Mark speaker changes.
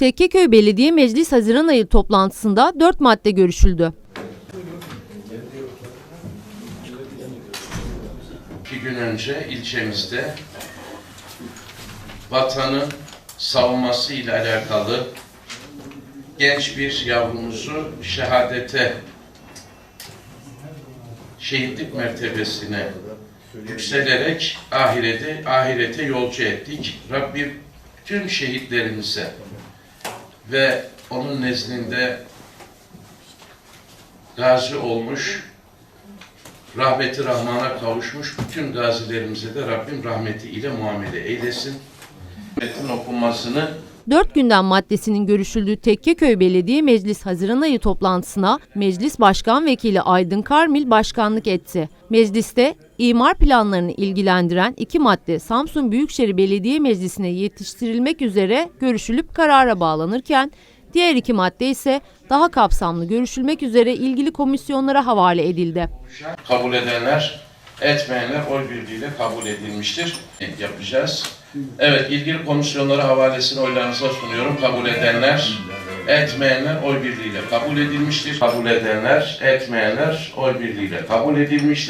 Speaker 1: Tekkeköy Belediye Meclis Haziran ayı toplantısında 4 madde görüşüldü.
Speaker 2: İki gün önce ilçemizde vatanı savunması ile alakalı genç bir yavrumuzu şehadete, şehitlik mertebesine yükselerek ahirete, ahirete yolcu ettik. Rabbim tüm şehitlerimize ve onun nezdinde gazi olmuş, rahmeti rahmana kavuşmuş bütün gazilerimize de Rabbim rahmeti ile muamele eylesin. Metin okunmasını
Speaker 1: 4 gündem maddesinin görüşüldüğü Tekkeköy Belediye Meclis Haziran ayı toplantısına Meclis Başkan Vekili Aydın Karmil başkanlık etti. Mecliste imar planlarını ilgilendiren iki madde Samsun Büyükşehir Belediye Meclisi'ne yetiştirilmek üzere görüşülüp karara bağlanırken diğer iki madde ise daha kapsamlı görüşülmek üzere ilgili komisyonlara havale edildi.
Speaker 2: kabul edenler, etmeyenler oy birliğiyle kabul edilmiştir. Yapacağız. Evet, ilgili komisyonlara havalesini oylarınıza sunuyorum. Kabul edenler, etmeyenler oy birliğiyle kabul edilmiştir. Kabul edenler, etmeyenler oy birliğiyle kabul edilmiştir.